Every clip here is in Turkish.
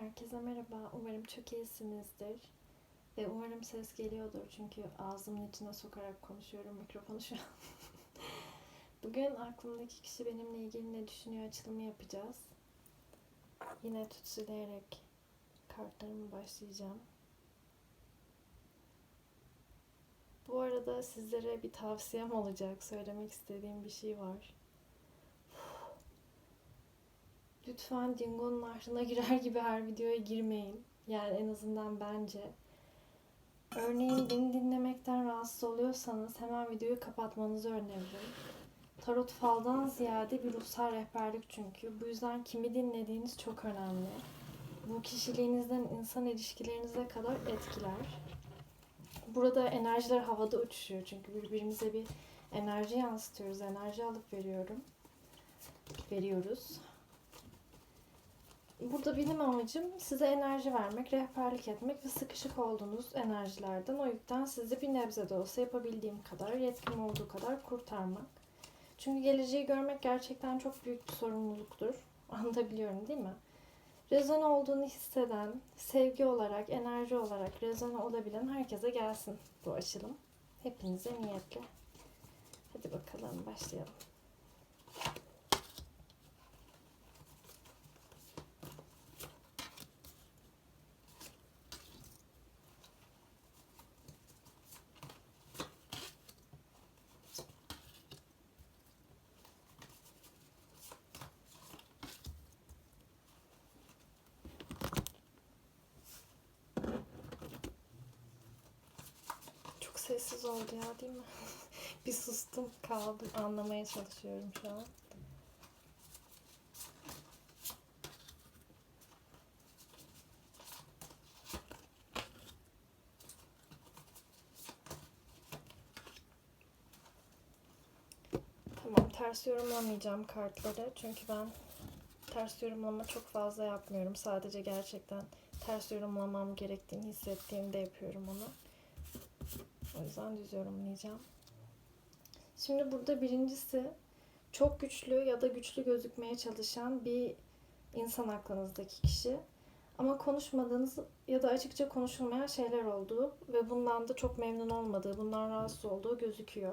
Herkese merhaba. Umarım çok iyisinizdir. Ve umarım ses geliyordur. Çünkü ağzımın içine sokarak konuşuyorum mikrofonu şu an. Bugün aklımdaki kişi benimle ilgili ne düşünüyor açılımı yapacağız. Yine tütsüleyerek kartlarımı başlayacağım. Bu arada sizlere bir tavsiyem olacak. Söylemek istediğim bir şey var. Lütfen Dingo'nun ahlına girer gibi her videoya girmeyin. Yani en azından bence. Örneğin beni dinlemekten rahatsız oluyorsanız hemen videoyu kapatmanızı öneririm. Tarot faldan ziyade bir ruhsal rehberlik çünkü. Bu yüzden kimi dinlediğiniz çok önemli. Bu kişiliğinizden insan ilişkilerinize kadar etkiler. Burada enerjiler havada uçuşuyor çünkü birbirimize bir enerji yansıtıyoruz. Enerji alıp veriyorum. Veriyoruz. Burada benim amacım size enerji vermek, rehberlik etmek ve sıkışık olduğunuz enerjilerden, o yükten sizi bir nebze de olsa yapabildiğim kadar, yetkim olduğu kadar kurtarmak. Çünkü geleceği görmek gerçekten çok büyük bir sorumluluktur. Anlatabiliyorum değil mi? Rezone olduğunu hisseden, sevgi olarak, enerji olarak rezone olabilen herkese gelsin bu açılım. Hepinize niyetle. Hadi bakalım başlayalım. Çok sessiz oldu ya değil mi? bir sustum kaldım. Anlamaya çalışıyorum şu an. Tamam ters yorumlamayacağım kartları. Çünkü ben ters yorumlama çok fazla yapmıyorum. Sadece gerçekten ters yorumlamam gerektiğini hissettiğimde yapıyorum onu. O yüzden düz yorumlayacağım. Şimdi burada birincisi çok güçlü ya da güçlü gözükmeye çalışan bir insan aklınızdaki kişi. Ama konuşmadığınız ya da açıkça konuşulmayan şeyler olduğu ve bundan da çok memnun olmadığı, bundan rahatsız olduğu gözüküyor.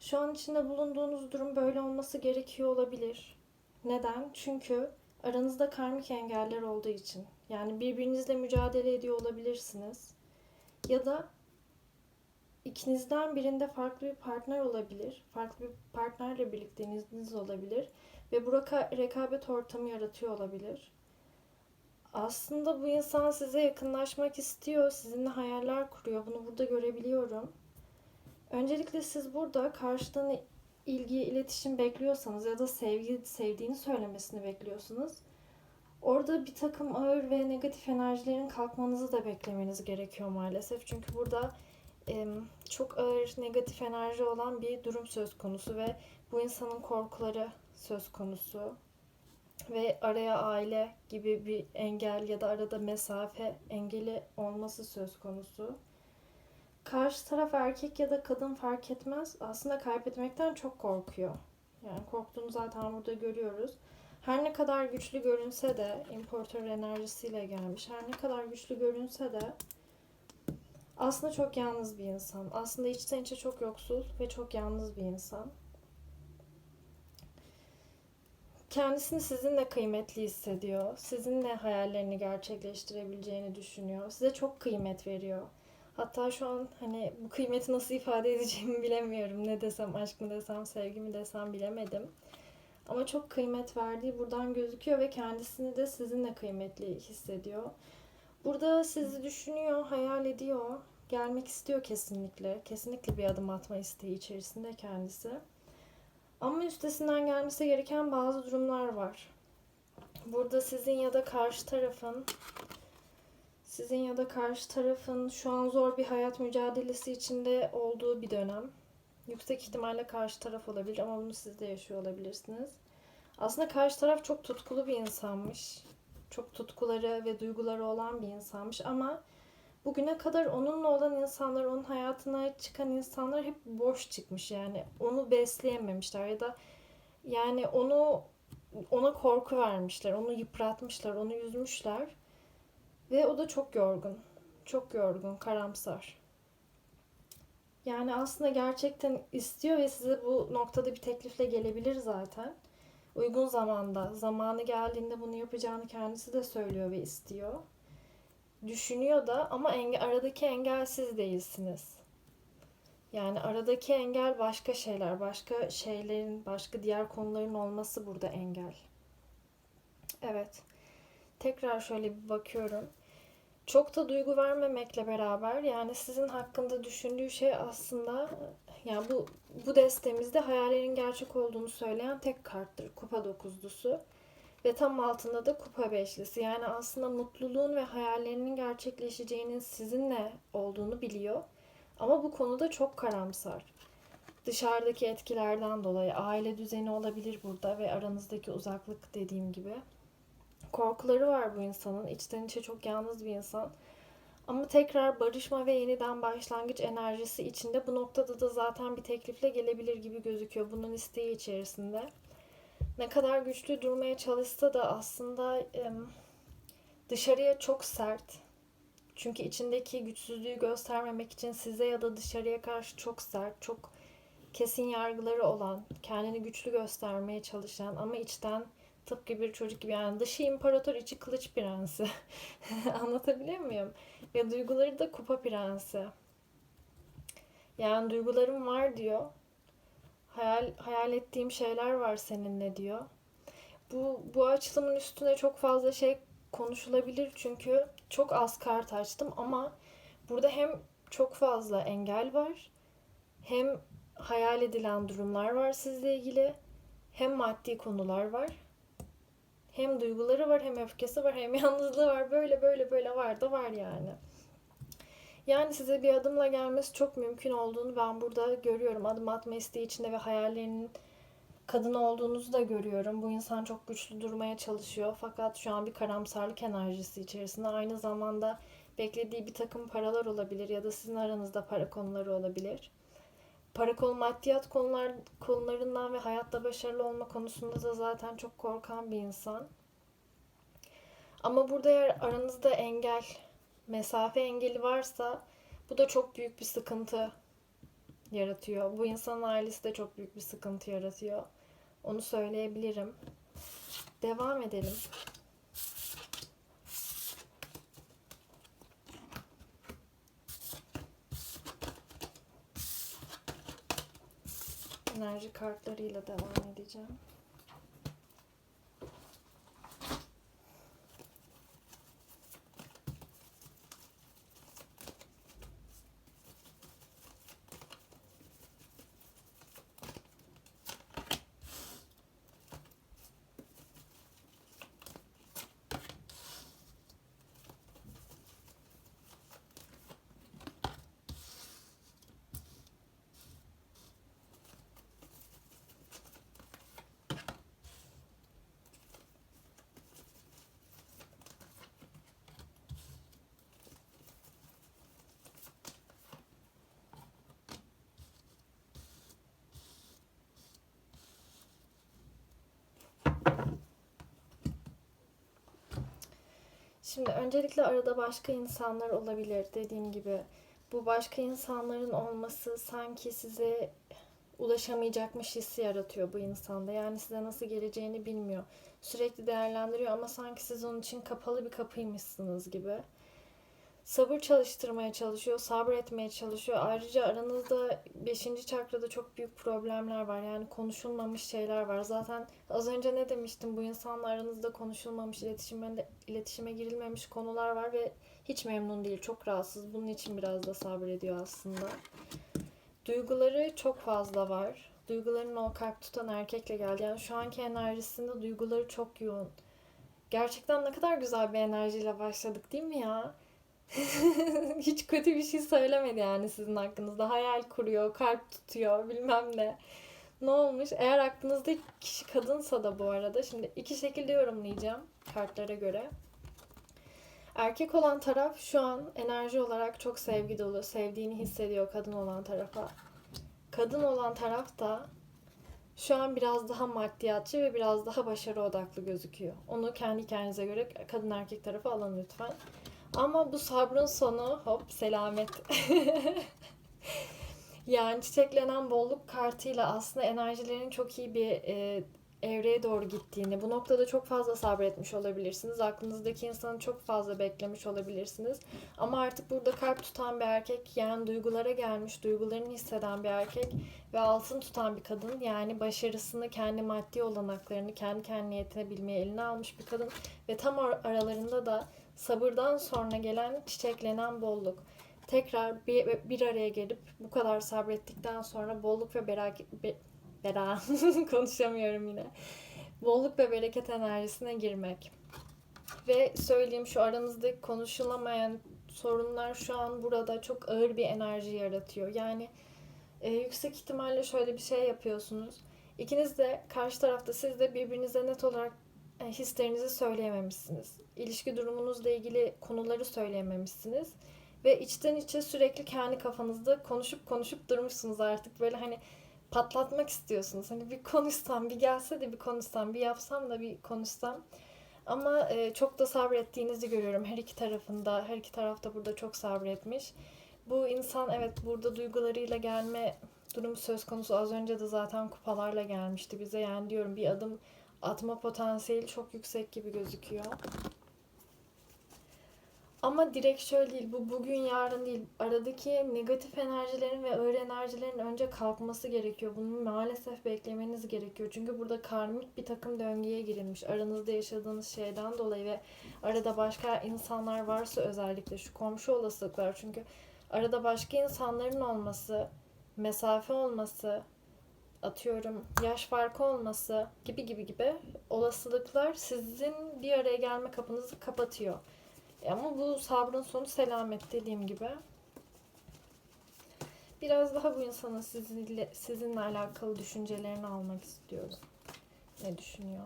Şu an içinde bulunduğunuz durum böyle olması gerekiyor olabilir. Neden? Çünkü aranızda karmik engeller olduğu için. Yani birbirinizle mücadele ediyor olabilirsiniz. Ya da ikinizden birinde farklı bir partner olabilir. Farklı bir partnerle birlikteliğiniz olabilir. Ve bu reka- rekabet ortamı yaratıyor olabilir. Aslında bu insan size yakınlaşmak istiyor. Sizinle hayaller kuruyor. Bunu burada görebiliyorum. Öncelikle siz burada karşıdan ilgi, iletişim bekliyorsanız ya da sevgi, sevdiğini söylemesini bekliyorsunuz. Orada bir takım ağır ve negatif enerjilerin kalkmanızı da beklemeniz gerekiyor maalesef. Çünkü burada çok ağır negatif enerji olan bir durum söz konusu ve bu insanın korkuları söz konusu. Ve araya aile gibi bir engel ya da arada mesafe engeli olması söz konusu. Karşı taraf erkek ya da kadın fark etmez. Aslında kaybetmekten çok korkuyor. Yani korktuğunu zaten burada görüyoruz. Her ne kadar güçlü görünse de importör enerjisiyle gelmiş. Her ne kadar güçlü görünse de aslında çok yalnız bir insan. Aslında içten içe çok yoksul ve çok yalnız bir insan. Kendisini sizinle kıymetli hissediyor. Sizinle hayallerini gerçekleştirebileceğini düşünüyor. Size çok kıymet veriyor. Hatta şu an hani bu kıymeti nasıl ifade edeceğimi bilemiyorum. Ne desem, aşk mı desem, sevgi mi desem bilemedim. Ama çok kıymet verdiği buradan gözüküyor ve kendisini de sizinle kıymetli hissediyor. Burada sizi düşünüyor, hayal ediyor. Gelmek istiyor kesinlikle. Kesinlikle bir adım atma isteği içerisinde kendisi. Ama üstesinden gelmesi gereken bazı durumlar var. Burada sizin ya da karşı tarafın sizin ya da karşı tarafın şu an zor bir hayat mücadelesi içinde olduğu bir dönem. Yüksek ihtimalle karşı taraf olabilir ama bunu siz de yaşıyor olabilirsiniz. Aslında karşı taraf çok tutkulu bir insanmış. Çok tutkuları ve duyguları olan bir insanmış ama bugüne kadar onunla olan insanlar, onun hayatına çıkan insanlar hep boş çıkmış yani. Onu besleyememişler ya da yani onu ona korku vermişler, onu yıpratmışlar, onu üzmüşler. Ve o da çok yorgun. Çok yorgun, karamsar. Yani aslında gerçekten istiyor ve size bu noktada bir teklifle gelebilir zaten. Uygun zamanda, zamanı geldiğinde bunu yapacağını kendisi de söylüyor ve istiyor. Düşünüyor da ama enge, aradaki engel siz değilsiniz. Yani aradaki engel başka şeyler, başka şeylerin, başka diğer konuların olması burada engel. Evet. Tekrar şöyle bir bakıyorum. Çok da duygu vermemekle beraber yani sizin hakkında düşündüğü şey aslında yani bu bu destemizde hayallerin gerçek olduğunu söyleyen tek karttır. Kupa dokuzlusu. Ve tam altında da kupa beşlisi. Yani aslında mutluluğun ve hayallerinin gerçekleşeceğinin sizinle olduğunu biliyor. Ama bu konuda çok karamsar. Dışarıdaki etkilerden dolayı aile düzeni olabilir burada ve aranızdaki uzaklık dediğim gibi. Korkuları var bu insanın. İçten içe çok yalnız bir insan. Ama tekrar barışma ve yeniden başlangıç enerjisi içinde bu noktada da zaten bir teklifle gelebilir gibi gözüküyor. Bunun isteği içerisinde. Ne kadar güçlü durmaya çalışsa da aslında dışarıya çok sert. Çünkü içindeki güçsüzlüğü göstermemek için size ya da dışarıya karşı çok sert, çok kesin yargıları olan, kendini güçlü göstermeye çalışan ama içten tıpkı bir çocuk gibi yani dışı imparator içi kılıç prensi. Anlatabiliyor muyum? Ve duyguları da kupa prensi. Yani duygularım var diyor. Hayal, hayal ettiğim şeyler var seninle diyor. Bu, bu açılımın üstüne çok fazla şey konuşulabilir çünkü çok az kart açtım ama burada hem çok fazla engel var hem hayal edilen durumlar var sizle ilgili hem maddi konular var hem duyguları var hem öfkesi var hem yalnızlığı var böyle böyle böyle var da var yani. Yani size bir adımla gelmesi çok mümkün olduğunu ben burada görüyorum. Adım atma isteği içinde ve hayallerinin kadın olduğunuzu da görüyorum. Bu insan çok güçlü durmaya çalışıyor. Fakat şu an bir karamsarlık enerjisi içerisinde. Aynı zamanda beklediği bir takım paralar olabilir ya da sizin aranızda para konuları olabilir. Para konu, maddiyat konular, konularından ve hayatta başarılı olma konusunda da zaten çok korkan bir insan. Ama burada eğer aranızda engel, mesafe engeli varsa bu da çok büyük bir sıkıntı yaratıyor. Bu insanın ailesi de çok büyük bir sıkıntı yaratıyor. Onu söyleyebilirim. Devam edelim. Enerji kartlarıyla devam edeceğim. Şimdi öncelikle arada başka insanlar olabilir dediğim gibi. Bu başka insanların olması sanki size ulaşamayacakmış hissi yaratıyor bu insanda. Yani size nasıl geleceğini bilmiyor. Sürekli değerlendiriyor ama sanki siz onun için kapalı bir kapıymışsınız gibi. Sabır çalıştırmaya çalışıyor, sabretmeye çalışıyor. Ayrıca aranızda 5. çakrada çok büyük problemler var. Yani konuşulmamış şeyler var. Zaten az önce ne demiştim? Bu insanla aranızda konuşulmamış, iletişime, iletişime girilmemiş konular var ve hiç memnun değil. Çok rahatsız. Bunun için biraz da sabrediyor aslında. Duyguları çok fazla var. Duygularını o kalp tutan erkekle geldi. Yani şu anki enerjisinde duyguları çok yoğun. Gerçekten ne kadar güzel bir enerjiyle başladık değil mi ya? Hiç kötü bir şey söylemedi yani sizin hakkınızda. Hayal kuruyor, kalp tutuyor bilmem ne. Ne olmuş? Eğer aklınızda kişi kadınsa da bu arada. Şimdi iki şekilde yorumlayacağım kartlara göre. Erkek olan taraf şu an enerji olarak çok sevgi dolu. Sevdiğini hissediyor kadın olan tarafa. Kadın olan taraf da şu an biraz daha maddiyatçı ve biraz daha başarı odaklı gözüküyor. Onu kendi kendinize göre kadın erkek tarafı alın lütfen. Ama bu sabrın sonu hop selamet. yani çiçeklenen bolluk kartıyla aslında enerjilerin çok iyi bir e, evreye doğru gittiğini, bu noktada çok fazla sabretmiş olabilirsiniz. Aklınızdaki insanı çok fazla beklemiş olabilirsiniz. Ama artık burada kalp tutan bir erkek, yani duygulara gelmiş, duygularını hisseden bir erkek ve altın tutan bir kadın. Yani başarısını, kendi maddi olanaklarını, kendi kendine yetinebilmeyi eline almış bir kadın. Ve tam ar- aralarında da sabırdan sonra gelen çiçeklenen bolluk. Tekrar bir, bir araya gelip bu kadar sabrettikten sonra bolluk ve bereket, be- konuşamıyorum yine. Bolluk ve bereket enerjisine girmek. Ve söyleyeyim şu aranızdaki konuşulamayan sorunlar şu an burada çok ağır bir enerji yaratıyor. Yani e, yüksek ihtimalle şöyle bir şey yapıyorsunuz. İkiniz de karşı tarafta siz de birbirinize net olarak hislerinizi söyleyememişsiniz. İlişki durumunuzla ilgili konuları söyleyememişsiniz. Ve içten içe sürekli kendi kafanızda konuşup konuşup durmuşsunuz artık. Böyle hani patlatmak istiyorsunuz. Hani bir konuşsam, bir gelse de bir konuşsam, bir yapsam da bir konuşsam. Ama e, çok da sabrettiğinizi görüyorum her iki tarafında. Her iki tarafta burada çok sabretmiş. Bu insan evet burada duygularıyla gelme durumu söz konusu. Az önce de zaten kupalarla gelmişti bize. Yani diyorum bir adım atma potansiyeli çok yüksek gibi gözüküyor. Ama direkt şöyle değil, bu bugün yarın değil. Aradaki negatif enerjilerin ve ağır enerjilerin önce kalkması gerekiyor. Bunu maalesef beklemeniz gerekiyor. Çünkü burada karmik bir takım döngüye girilmiş. Aranızda yaşadığınız şeyden dolayı ve arada başka insanlar varsa özellikle şu komşu olasılıklar. Çünkü arada başka insanların olması, mesafe olması, atıyorum yaş farkı olması gibi gibi gibi olasılıklar sizin bir araya gelme kapınızı kapatıyor. E Ama bu sabrın sonu selamet dediğim gibi. Biraz daha bu insanın sizinle, sizinle alakalı düşüncelerini almak istiyorum. Ne düşünüyor?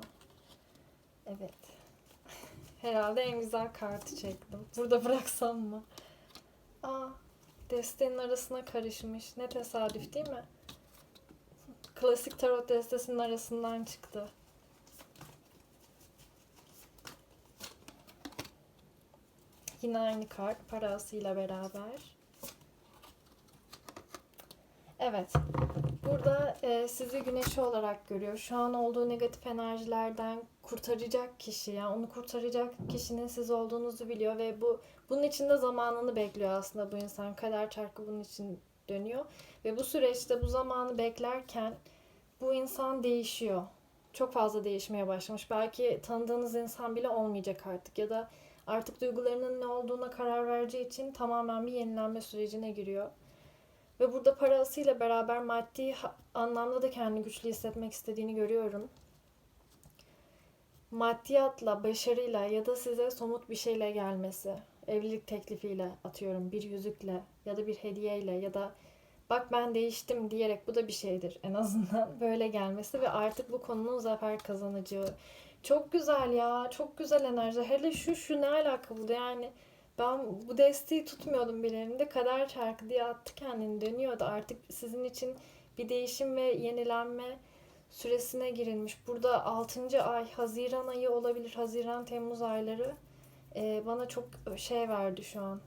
Evet. Herhalde en güzel kartı çektim. Burada bıraksam mı? Aa, destenin arasına karışmış. Ne tesadüf değil mi? Klasik tarot destesinin arasından çıktı. Yine aynı kart parasıyla beraber. Evet. Burada e, sizi güneşi olarak görüyor. Şu an olduğu negatif enerjilerden kurtaracak kişi, yani onu kurtaracak kişinin siz olduğunuzu biliyor ve bu bunun için de zamanını bekliyor aslında bu insan. Kader çarkı bunun için dönüyor ve bu süreçte bu zamanı beklerken bu insan değişiyor. Çok fazla değişmeye başlamış. Belki tanıdığınız insan bile olmayacak artık ya da artık duygularının ne olduğuna karar vereceği için tamamen bir yenilenme sürecine giriyor. Ve burada parasıyla beraber maddi anlamda da kendini güçlü hissetmek istediğini görüyorum. Maddiyatla, başarıyla ya da size somut bir şeyle gelmesi, evlilik teklifiyle atıyorum bir yüzükle ya da bir hediyeyle ya da bak ben değiştim diyerek bu da bir şeydir en azından böyle gelmesi ve artık bu konunun zafer kazanacağı. Çok güzel ya, çok güzel enerji. Hele şu şu ne alaka bu yani ben bu desteği tutmuyordum bir elimde. Kader çarkı diye attı kendini dönüyordu. Artık sizin için bir değişim ve yenilenme süresine girilmiş. Burada 6. ay, Haziran ayı olabilir. Haziran, Temmuz ayları e, bana çok şey verdi şu an.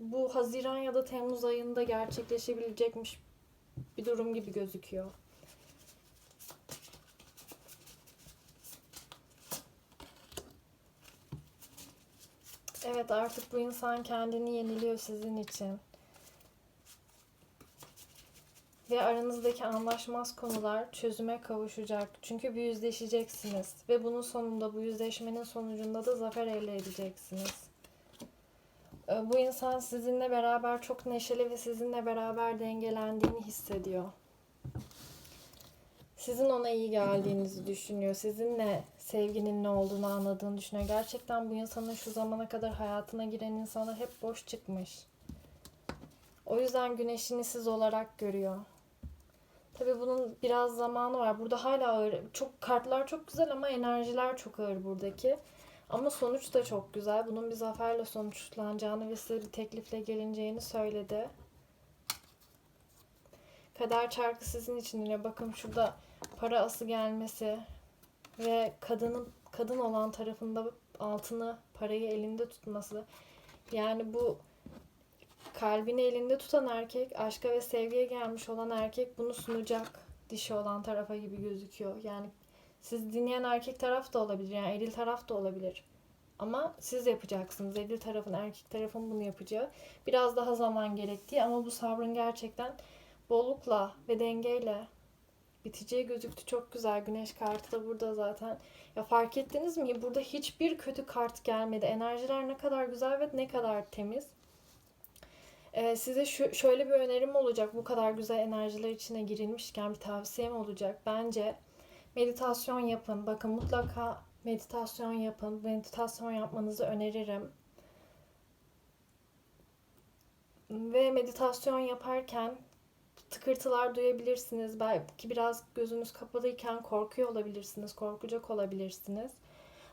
Bu Haziran ya da Temmuz ayında gerçekleşebilecekmiş bir durum gibi gözüküyor. Evet artık bu insan kendini yeniliyor sizin için. Ve aranızdaki anlaşmaz konular çözüme kavuşacak. Çünkü bir yüzleşeceksiniz. Ve bunun sonunda, bu yüzleşmenin sonucunda da zafer elde edeceksiniz. Ee, Bu insan sizinle beraber çok neşeli ve sizinle beraber dengelendiğini hissediyor. Sizin ona iyi geldiğinizi düşünüyor. Sizinle sevginin ne olduğunu anladığını düşünüyor. Gerçekten bu insanın şu zamana kadar hayatına giren insanlar hep boş çıkmış. O yüzden güneşini siz olarak görüyor. Tabii bunun biraz zamanı var. Burada hala ağır. Çok kartlar çok güzel ama enerjiler çok ağır buradaki. Ama sonuç da çok güzel. Bunun bir zaferle sonuçlanacağını ve size bir teklifle gelineceğini söyledi. Kader çarkı sizin için yine bakın şurada para ası gelmesi ve kadının kadın olan tarafında altını, parayı elinde tutması. Yani bu kalbini elinde tutan erkek, aşka ve sevgiye gelmiş olan erkek bunu sunacak dişi olan tarafa gibi gözüküyor. Yani siz dinleyen erkek taraf da olabilir, yani eril taraf da olabilir. Ama siz yapacaksınız. Eril tarafın, erkek tarafın bunu yapacağı. Biraz daha zaman gerektiği ama bu sabrın gerçekten bollukla ve dengeyle biteceği gözüktü. Çok güzel. Güneş kartı da burada zaten. Ya fark ettiniz mi? Burada hiçbir kötü kart gelmedi. Enerjiler ne kadar güzel ve ne kadar temiz. Ee, size şu, şöyle bir önerim olacak. Bu kadar güzel enerjiler içine girilmişken bir tavsiyem olacak. Bence meditasyon yapın. Bakın mutlaka meditasyon yapın. Meditasyon yapmanızı öneririm. Ve meditasyon yaparken tıkırtılar duyabilirsiniz. Belki biraz gözünüz kapalıyken korkuyor olabilirsiniz, korkacak olabilirsiniz.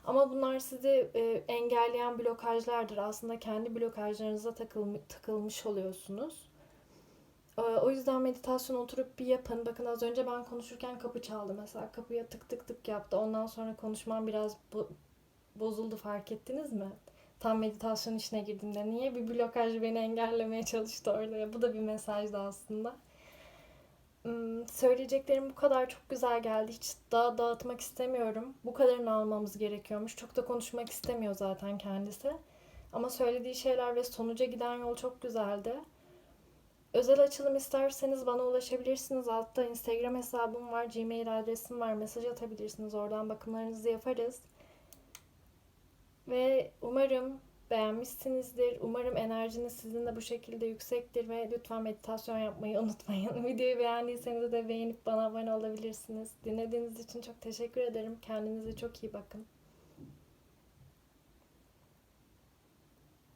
Ama bunlar sizi e, engelleyen blokajlardır. Aslında kendi blokajlarınıza takılm- takılmış oluyorsunuz. E, o yüzden meditasyon oturup bir yapın. Bakın az önce ben konuşurken kapı çaldı mesela. Kapıya tık tık tık yaptı. Ondan sonra konuşmam biraz bo- bozuldu fark ettiniz mi? Tam meditasyon içine girdiğimde. Niye? Bir blokaj beni engellemeye çalıştı orada. Bu da bir mesajdı aslında. Hmm, Söyleyeceklerim bu kadar çok güzel geldi. Hiç daha dağıtmak istemiyorum. Bu kadarını almamız gerekiyormuş. Çok da konuşmak istemiyor zaten kendisi. Ama söylediği şeyler ve sonuca giden yol çok güzeldi. Özel açılım isterseniz bana ulaşabilirsiniz. Altta Instagram hesabım var, Gmail adresim var. Mesaj atabilirsiniz. Oradan bakımlarınızı yaparız. Ve umarım beğenmişsinizdir. Umarım enerjiniz sizin de bu şekilde yüksektir ve lütfen meditasyon yapmayı unutmayın. Videoyu beğendiyseniz de beğenip bana abone olabilirsiniz. Dinlediğiniz için çok teşekkür ederim. Kendinize çok iyi bakın.